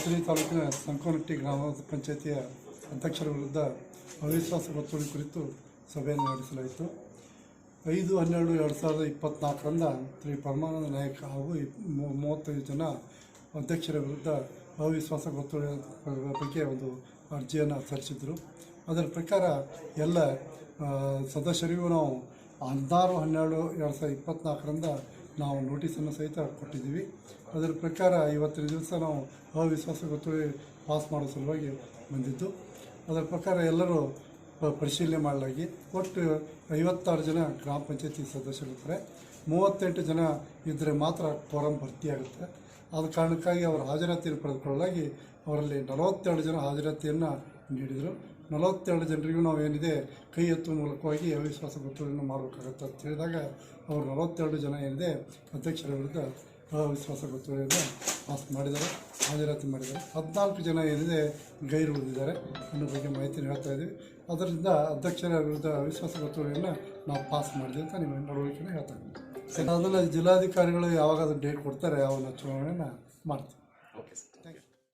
ಹತ್ತನೇ ತಾಲೂಕಿನ ಸಂಕೋನಟ್ಟಿ ಗ್ರಾಮ ಪಂಚಾಯತಿಯ ಅಧ್ಯಕ್ಷರ ವಿರುದ್ಧ ಅವಿಶ್ವಾಸ ಗೊತ್ತುವಳಿ ಕುರಿತು ಸಭೆಯನ್ನು ನಡೆಸಲಾಯಿತು. ಐದು, ಹನ್ನೆರಡು, ಎರಡು ಸಾವಿರದ ಇಪ್ಪತ್ತ್ನಾಲ್ಕರಿಂದ ಶ್ರೀ ಪರಮಾನಂದ ನಾಯಕ್ ಹಾಗೂ ಮೂವತ್ತೈದು ಜನ ಅಧ್ಯಕ್ಷರ ವಿರುದ್ಧ ಅವಿಶ್ವಾಸ ಗೊತ್ತುವಳಿ ಬಗ್ಗೆ ಒಂದು ಅರ್ಜಿಯನ್ನು ಸಲ್ಲಿಸಿದರು. ಅದರ ಪ್ರಕಾರ ಎಲ್ಲ ಸದಸ್ಯರಿಗೂ ನಾವು ಹದಿನಾರು, ಹನ್ನೆರಡು, ಎರಡು ಸಾವಿರದ ಇಪ್ಪತ್ತ್ನಾಲ್ಕರಿಂದ ನಾವು ನೋಟಿಸನ್ನು ಸಹಿತ ಕೊಟ್ಟಿದ್ದೀವಿ. ಅದರ ಪ್ರಕಾರ ಇವತ್ತಿನ ದಿವಸ ನಾವು ಅವಿಶ್ವಾಸ ಗೊತ್ತುವಳಿ ಪಾಸ್ ಮಾಡೋ ಸಲುವಾಗಿ ಬಂದಿದ್ದು. ಅದರ ಪ್ರಕಾರ ಎಲ್ಲರೂ ಪರಿಶೀಲನೆ ಮಾಡಲಾಗಿ ಒಟ್ಟು ಐವತ್ತಾರು ಜನ ಗ್ರಾಮ ಪಂಚಾಯತಿ ಸದಸ್ಯರಿರ್ತಾರೆ. ಮೂವತ್ತೆಂಟು ಜನ ಇದ್ದರೆ ಮಾತ್ರ ಫಾರಂ ಭರ್ತಿಯಾಗುತ್ತೆ ಆದ ಕಾರಣಕ್ಕಾಗಿ ಅವರ ಹಾಜರಾತಿಯನ್ನು ಪಡೆದುಕೊಳ್ಳಲಾಗಿ ಅವರಲ್ಲಿ ನಲವತ್ತೆರಡು ಜನ ಹಾಜರಾತಿಯನ್ನು ನೀಡಿದರು. ನಲವತ್ತೆರಡು ಜನರಿಗೂ ನಾವು ಏನಿದೆ ಕೈ ಎತ್ತುವ ಮೂಲಕವಾಗಿ ಅವಿಶ್ವಾಸ ಗೊತ್ತುವಳಿಯನ್ನು ಮಾಡಬೇಕಾಗತ್ತೆ ಅಂತ ಹೇಳಿದಾಗ ಅವರು ನಲವತ್ತೆರಡು ಜನ ಏನಿದೆ ಅಧ್ಯಕ್ಷರ ವಿರುದ್ಧ ಅವಿಶ್ವಾಸ ಗೊತ್ತುವಳಿಯನ್ನು ಪಾಸ್ ಮಾಡಿದ್ದಾರೆ, ಹಾಜರಾತಿ ಮಾಡಿದ್ದಾರೆ. ಹದಿನಾಲ್ಕು ಜನ ಏನಿದೆ ಗೈರು ಉಳಿದಿದ್ದಾರೆ ಅನ್ನೋ ಬಗ್ಗೆ ಮಾಹಿತಿ ಹೇಳ್ತಾ ಇದ್ದೀವಿ. ಅದರಿಂದ ಅಧ್ಯಕ್ಷರ ವಿರುದ್ಧ ಅವಿಶ್ವಾಸ ಗೊತ್ತುವಳಿಯನ್ನು ನಾವು ಪಾಸ್ ಮಾಡಿದೆ ಅಂತ ನಿಮ್ಮ ನಡವಳಿಕೆನ ಹೇಳ್ತಾ ಇದ್ದೀವಿ. ಅದನ್ನು ಜಿಲ್ಲಾಧಿಕಾರಿಗಳು ಯಾವಾಗ ಡೇಟ್ ಕೊಡ್ತಾರೆ ಅವನ್ನ ಚುನಾವಣೆಯನ್ನು ಮಾಡ್ತೀವಿ.